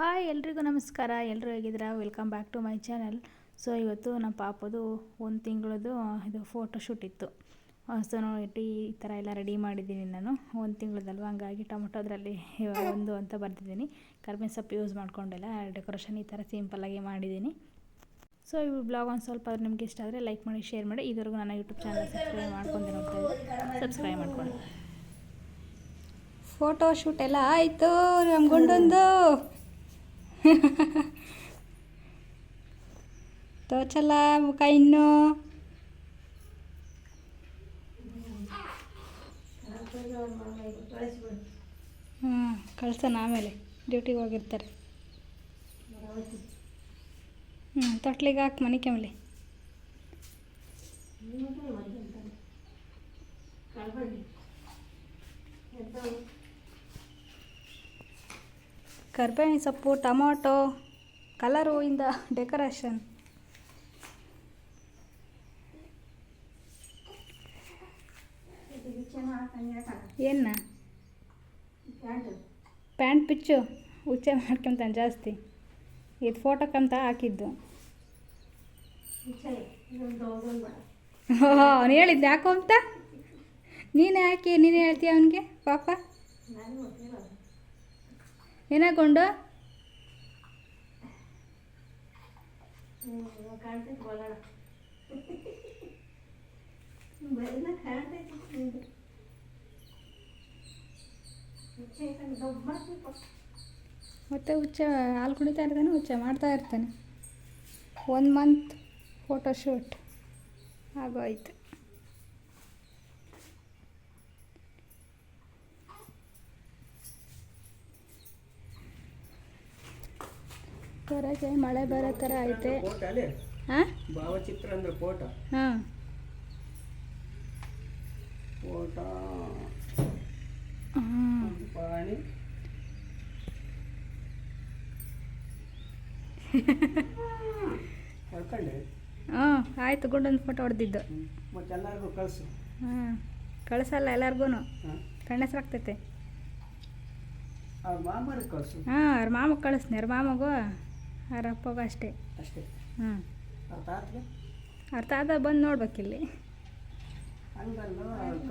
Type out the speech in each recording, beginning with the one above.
Hi, ಎಲ್ರಿಗೂ ನಮಸ್ಕಾರ. ಎಲ್ಲರೂ ಹೇಗಿದ್ದೀರಾ? Welcome back to my channel so ಇವತ್ತು ನಮ್ಮ ಪಾಪದು ಒಂದು ತಿಂಗಳದು ಇದು ಫೋಟೋ ಶೂಟ್ ಇತ್ತು. ಸೊ ನೋಡಿ, ಈ ಥರ ಎಲ್ಲ ರೆಡಿ ಮಾಡಿದ್ದೀನಿ ನಾನು. ಒಂದು ತಿಂಗಳದಲ್ವ? ಹಂಗಾಗಿ ಟೊಮೊಟೊ ಅದರಲ್ಲಿ ಒಂದು ಅಂತ ಬರೆದಿದ್ದೀನಿ. ಕರ್ಬೇವಿನ ಸೊಪ್ಪು ಯೂಸ್ ಮಾಡ್ಕೊಂಡೆಲ್ಲ ಡೆಕೋರೇಷನ್ ಈ ಥರ ಸಿಂಪಲ್ಲಾಗಿ ಮಾಡಿದ್ದೀನಿ. ಸೊ ಈ ಬ್ಲಾಗ್ ಒಂದು ಸ್ವಲ್ಪ ನಿಮ್ಗೆ ಇಷ್ಟ ಆದರೆ ಲೈಕ್ ಮಾಡಿ ಶೇರ್ ಮಾಡಿ. ಇದುವರೆಗೂ ನನ್ನ ಯೂಟ್ಯೂಬ್ ಚಾನಲ್ ಸಬ್ಸ್ಕ್ರೈಬ್ ಮಾಡ್ಕೊಂಡು ನೋಡ್ತಾ ಸಬ್ಸ್ಕ್ರೈಬ್ ಮಾಡ್ಕೊಂಡು ಫೋಟೋ ಶೂಟ್ ಎಲ್ಲ ಆಯಿತು. ನಮ್ಮ ಗುಂಡೊಂದು ತೋಚಲ್ಲ ಮುಖ ಇನ್ನು ಹ್ಞೂ ಕಳ್ಸೋಣ ಆಮೇಲೆ. ಡ್ಯೂಟಿಗೆ ಹೋಗಿರ್ತಾರೆ. ಹ್ಞೂ ತೊಟ್ಲಿಗೆ ಹಾಕಿ ಮನೆ ಕೆಮ್ಮಲಿ ಕರ್ಬೇವಿನ ಸೊಪ್ಪು, ಟೊಮೊಟೊ, ಕಲರ್ ಹೂವಿಂದ ಡೆಕೋರೇಷನ್. ಏನ ಪ್ಯಾಂಟ್ ಪಿಚ್ಚು? ಹುಚ್ಚೆ ಮಾಡ್ಕೊಂತಾನೆ ಜಾಸ್ತಿ. ಇದು ಫೋಟೋಕ್ಕಂತ ಕಂತ ಹಾಕಿದ್ದು. ಅವನು ಹೇಳಿದ್ದೆ ಯಾಕೋ ಅಂತ? ನೀನೇ ಹಾಕಿ, ನೀನೇ ಹೇಳ್ತೀಯ ಅವನಿಗೆ, ಪಾಪ? ಏನಾಕೊಂಡು? ಮತ್ತೆ ಹುಚ್ಚ ಹಾಲು ಕುಡಿತಾ ಇರ್ತಾನೆ ಹುಚ್ಚ ಮಾಡ್ತಾ ಇರ್ತಾನೆ. ಒನ್ ಮಂತ್ ಫೋಟೋಶೂಟ್ ಆಗೋಯ್ತು. ಹೊರಗೆ ಮಳೆ ಬರೋ ಥರ ಐತೆ. ಹಾಂ ಭಾವಚಿತ್ರ ಅಂದ್ರೆ ಫೋಟೋ ಹಾಂ. ಫೋಟೋ ಪಾಣಿ ಹಾಂ ಆಯಿತು ಗುಂಡೊಂದು ಫೋಟೋ ಹೊಡೆದಿದ್ದು. ಮತ್ತೆ ಎಲ್ಲರಿಗೂ ಕಳಿಸು. ಹಾಂ ಕಳಿಸಲ್ಲ ಎಲ್ಲರಿಗೂ ಕಣ್ಣೆಸ್ರಾಗ್ತೈತೆ ಅವ್ರ ಮಾಮರಿಗೆ ಕಳಿಸು. ಹಾಂ ಅವ್ರ ಮಾಮಗೆ ಕಳಿಸ್ನಿ ಅವ್ರ ಮಾಮಗೂ ಅವ್ರ ಅಪ್ಪಗೂ ಅಷ್ಟೇ. ಅಷ್ಟೇ. ಹ್ಞೂ ಅರ್ಥ ತಾತ ಬಂದು ನೋಡ್ಬೇಕಿಲ್ಲಿ. ಹಂಗಲ್ಲ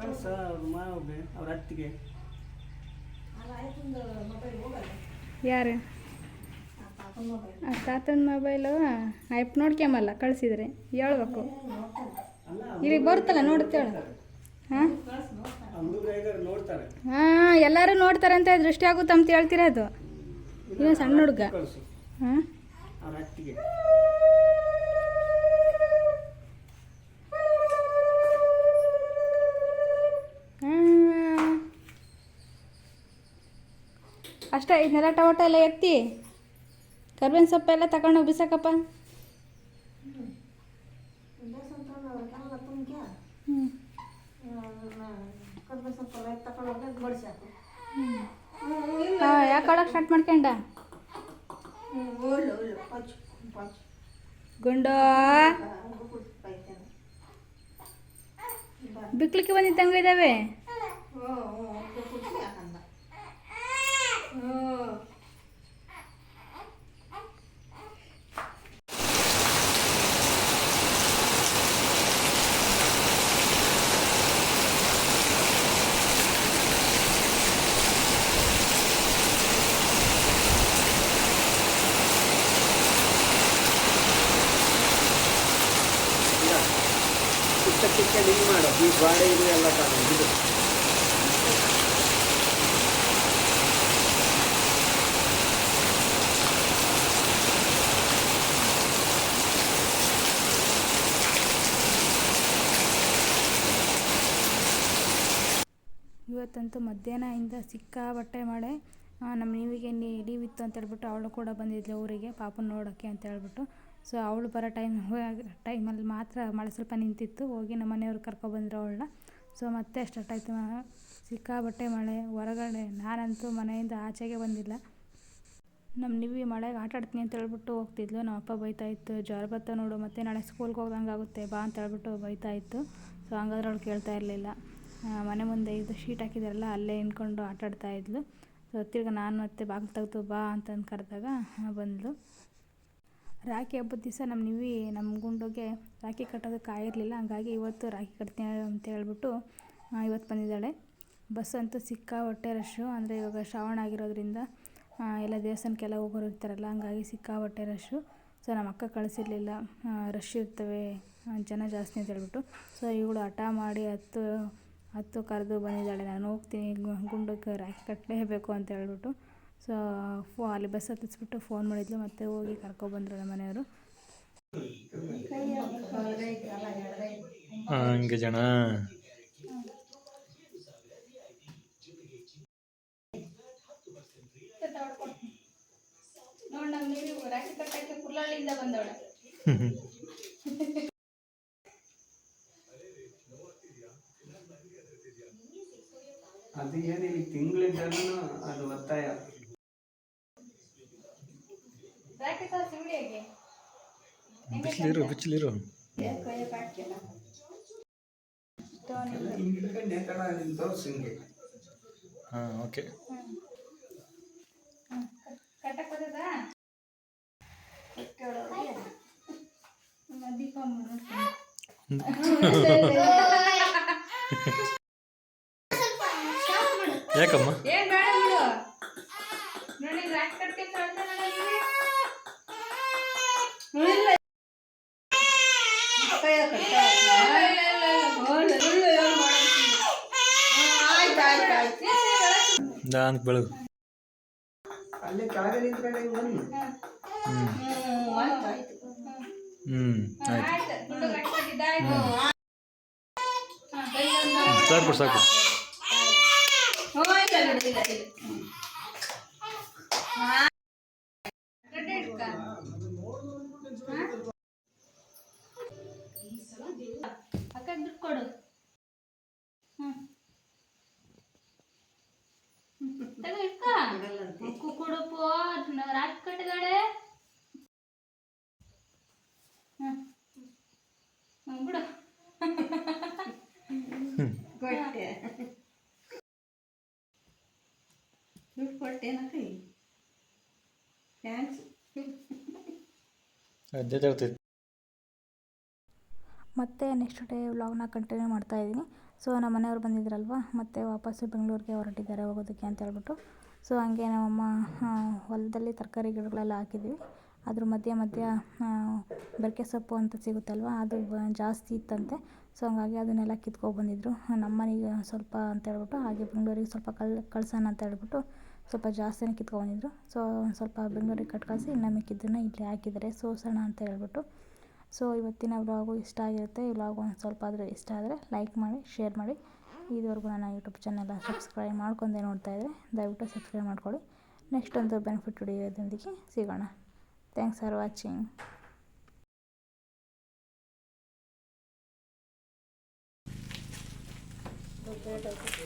ಕಳ್ಸು ಅವ್ರ ಮಾವಿಗೆ ಅವ್ರ ಅತ್ತಿಗೆ. ಯಾರು? ಆ ತಾತನ ಮೊಬೈಲು ಆಯ್ತು ನೋಡ್ಕೊಂಬಲ್ಲ ಕಳಿಸಿದ್ರೆ. ಹೇಳ್ಬೇಕು. ಇಲ್ಲಿ ಇಲ್ಲಿಗೆ ಬರುತ್ತಲ್ಲ ನೋಡ್ತೇಳ ಹಾಂ? ಹಾಂ ಎಲ್ಲರೂ ನೋಡ್ತಾರೆ ಅಂತ ದೃಷ್ಟಿ ಆಗುತ್ತೆ ಅಂತ ಹೇಳ್ತಿರೋದು ಇವ ಸಣ್ಣ ಹುಡುಗ. ಹಾಂ? ಅವ್ರ ಅತ್ತಿಗೆ ಅಷ್ಟೇ ಇದನ್ನೆಲ್ಲ ಟೊಮೊಟೊ ಎಲ್ಲ ಎತ್ತಿ? ಕರ್ಬೇವಿನ ಸೊಪ್ಪೆಲ್ಲ ತಗೊಂಡೋಗಿ ಬಿಸಾಕಪ್ಪ ಯಾಕೆ ಒಳಗೆ ಸ್ಟಾರ್ಟ್ ಮಾಡ್ಕೊಂಡ? ಗುಂಡು ಬಿಕ್ಲಿಕ್ಕೆ ಬಂದಿದ್ದಂಗೆ ಇದ್ದಾವೆ ಚಿಕ್ಕ ಚಿಕ್ಕ ನೀವು ಮಾಡೋ. ಈ ಗಾಡಿ ಇದು ಎಲ್ಲ ತಗೊಂಡು ಇದು. ಇವತ್ತಂತೂ ಸಿಕ್ಕಾಬಟ್ಟೆ ಬಟ್ಟೆ ಮಾಡೆ. ನಮ್ಮ ನೀವಿಗೆ ನೀ ಇತ್ತು ಅಂತ ಹೇಳ್ಬಿಟ್ಟು ಅವಳು ಕೂಡ ಬಂದಿದ್ಲು ಊರಿಗೆ, ಪಾಪನ ನೋಡೋಕ್ಕೆ ಅಂತ ಹೇಳ್ಬಿಟ್ಟು. ಸೊ ಅವಳು ಬರೋ ಟೈಮ್ ಟೈಮಲ್ಲಿ ಮಾತ್ರ ಮಳೆ ಸ್ವಲ್ಪ ನಿಂತಿತ್ತು. ಹೋಗಿ ನಮ್ಮ ಮನೆಯವ್ರು ಕರ್ಕೊಬಂದ್ರು ಅವಳನ್ನ. ಸೊ ಮತ್ತೆ ಸ್ಟಾರ್ಟ್ ಆಯಿತು. ಸಿಕ್ಕಾಬಟ್ಟೆ ಮಳೆ, ಹೊರಗಡೆ. ನಾನಂತೂ ಮನೆಯಿಂದ ಆಚೆಗೆ ಬಂದಿಲ್ಲ. ನಮ್ಮ ನಿವಿ ಮಳೆಗೆ ಆಟ ಆಡ್ತೀನಿ ಅಂತ ಹೇಳ್ಬಿಟ್ಟು ಹೋಗ್ತಿದ್ಲು. ನಮ್ಮ ಅಪ್ಪ ಬೈತಾ ಇತ್ತು, ಜ್ವರ ಬತ್ತ ನೋಡು, ಮತ್ತೆ ನಾಳೆ ಸ್ಕೂಲ್ಗೆ ಹೋಗ್ದಂಗೆ ಆಗುತ್ತೆ, ಬಾ ಅಂತ ಹೇಳ್ಬಿಟ್ಟು ಬೈತಾ ಇತ್ತು. ಸೊ ಹಂಗಾದ್ರೆ ಅವಳು ಕೇಳ್ತಾ ಇರಲಿಲ್ಲ. ಮನೆ ಮುಂದೆ ಇದು ಶೀಟ್ ಹಾಕಿದಾರಲ್ಲ, ಅಲ್ಲೇ ನಿಂತ್ಕೊಂಡು ಆಟ ಆಡ್ತಾ ಇದ್ಲು. ಸೊ ತಿರ್ಗಿ ನಾನು ಮತ್ತೆ ಬಾಗಿಲು ತೆಗೆದು ಬಾ ಅಂತಂದು ಕರೆದಾಗ ಬಂದಳು ರಾಖಿ ಹಬ್ಬದ ದಿವಸ ನಮ್ಮ ನಿವಿ ನಮ್ಮ ಗುಂಡುಗೆ ರಾಖಿ ಕಟ್ಟೋದಕ್ಕೆ ಆಗಿರಲಿಲ್ಲ ಹಂಗಾಗಿ ಇವತ್ತು ರಾಖಿ ಕಟ್ತೀನಿ ಅಂತ ಹೇಳ್ಬಿಟ್ಟು ಇವತ್ತು ಬಂದಿದ್ದಾಳೆ. ಬಸ್ ಅಂತೂ ಸಿಕ್ಕಾಪಟ್ಟೆ ರಶ್ಶು ಅಂದರೆ ಇವಾಗ ಶ್ರಾವಣ ಆಗಿರೋದ್ರಿಂದ ಎಲ್ಲ ದೇವಸ್ಥಾನಕ್ಕೆಲ್ಲ ಹೋಗೋರು ಇರ್ತಾರಲ್ಲ, ಹಂಗಾಗಿ ಸಿಕ್ಕಾಪಟ್ಟೆ ರಶ್ಶು ಸೊ ನಮ್ಮ ಅಕ್ಕ ಕಳಿಸಿರ್ಲಿಲ್ಲ. ರಶ್ ಇರ್ತವೆ ಜನ ಜಾಸ್ತಿ ಅಂತ ಹೇಳ್ಬಿಟ್ಟು. ಸೊ ಇವಳು ಹಠ ಮಾಡಿ ಹತ್ತು ಹತ್ತು ಕರೆದು ಬಂದಿದ್ದಾಳೆ. ನಾನು ಹೋಗ್ತೀನಿ ಗುಂಡಕ್ಕೆ ರಾಖಿ ಕಟ್ಟಲೇಬೇಕು ಅಂತ ಹೇಳ್ಬಿಟ್ಟು. ಸೊ ಫೋ ಅಲ್ಲಿ ಬಸ್ ಹತ್ತಿಸ್ಬಿಟ್ಟು ಫೋನ್ ಮಾಡಿದ್ಲು ಮತ್ತೆ ಹೋಗಿ ಕರ್ಕೊಬಂದ್ರು ನಮ್ಮ ಮನೆಯವರು. ಹಂಗೆ ಜನ. ಅದು ಏನಿಲ್ಲ ತಿಂಗಳಿದ್ದಾನು ಅದು ಒತ್ತಾಯ. ಬಿಸಿಲಿರು ಬಿಸಿಲಿರು ಹಾಂ ಓಕೆ. ದೀಪ ಯಾಕಮ್ಮ ಏನ್ ಬೇಡ ಬಿಡು ನೋಡಿ ರಾಖಿ ಕಟ್ಕೆ ಕಳ್ಸಲ್ಲ ನಿಮಗೆ ಇಲ್ಲ ದಾನ್ ಬೆಳಗು. ಅಲ್ಲಿ ಕೆಳಗೆ ನಿಂತ್ಕೊಂಡು ಹಿಂಗೆ ಬನ್ನಿ? ಹ್ಞೂ ಆಯ್ತು. ಸಾಕು ಸಾಕು. ಮತ್ತೆ ನೆಕ್ಸ್ಟ್ ಡೇ ವ್ಲಾಗ್ನ ಕಂಟಿನ್ಯೂ ಮಾಡ್ತಾ ಇದ್ದೀನಿ. ಸೊ ನಮ್ಮ ಮನೆಯವ್ರು ಬಂದಿದ್ರಲ್ವ? ಮತ್ತೆ ವಾಪಸ್ಸು ಬೆಂಗಳೂರಿಗೆ ಹೊರಟಿದ್ದಾರೆ ಹೋಗೋದಕ್ಕೆ ಅಂತ ಹೇಳ್ಬಿಟ್ಟು. ಸೊ ಹಂಗೆ ನಮ್ಮಮ್ಮ ಹೊಲದಲ್ಲಿ ತರಕಾರಿ ಗಿಡಗಳೆಲ್ಲ ಹಾಕಿದ್ವಿ. ಅದ್ರ ಮಧ್ಯೆ ಮಧ್ಯ ಬೆರಕೆ ಸೊಪ್ಪು ಅಂತ ಸಿಗುತ್ತಲ್ವ? ಅದು ಜಾಸ್ತಿ ಇತ್ತಂತೆ. ಸೊ ಹಂಗಾಗಿ ಅದನ್ನೆಲ್ಲ ಕಿತ್ಕೊಬಂದಿದ್ರು ನಮ್ಮನೆಗೆ ಸ್ವಲ್ಪ ಅಂತ ಹೇಳ್ಬಿಟ್ಟು ಹಾಗೆ ಬೆಂಗಳೂರಿಗೆ ಸ್ವಲ್ಪ ಕಲ್ ಕಳ್ಸೋಣ ಅಂತ ಹೇಳ್ಬಿಟ್ಟು ಸ್ವಲ್ಪ ಜಾಸ್ತಿನೇ ಕಿತ್ಕೊಬಂದಿದ್ರು ಸೊ ಒಂದು ಸ್ವಲ್ಪ ಬೆಂಗಳೂರಿಗೆ ಕಟ್ ಕಳಿಸಿ ಇನ್ನು ಮಿಕ್ಕಿದ್ದನ್ನು ಇಲ್ಲಿ ಹಾಕಿದ್ದಾರೆ. ಸೋಸೋಣ ಅಂತ ಹೇಳ್ಬಿಟ್ಟು. ಸೊ ಇವತ್ತಿನ ವ್ಲಾಗು ಇಷ್ಟ ಆಗಿರುತ್ತೆ. ಈ ವ್ಲಾಗು ಒಂದು ಸ್ವಲ್ಪ ಆದರೂ ಇಷ್ಟ ಆದರೆ ಲೈಕ್ ಮಾಡಿ, ಶೇರ್ ಮಾಡಿ. ಇದುವರೆಗೂ ನನ್ನ ಯೂಟ್ಯೂಬ್ ಚಾನೆಲ್ಲ ಸಬ್ಸ್ಕ್ರೈಬ್ ಮಾಡ್ಕೊಂಡೆ ನೋಡ್ತಾ ಇದ್ದರೆ ದಯವಿಟ್ಟು ಸಬ್ಸ್ಕ್ರೈಬ್ ಮಾಡ್ಕೊಳ್ಳಿ. ನೆಕ್ಸ್ಟ್ ಒಂದು ಬೆನಿಫಿಟ್ ವಿಡಿಯೋದೊಂದಿಗೆ ಸಿಗೋಣ. Thanks for watching. Okay.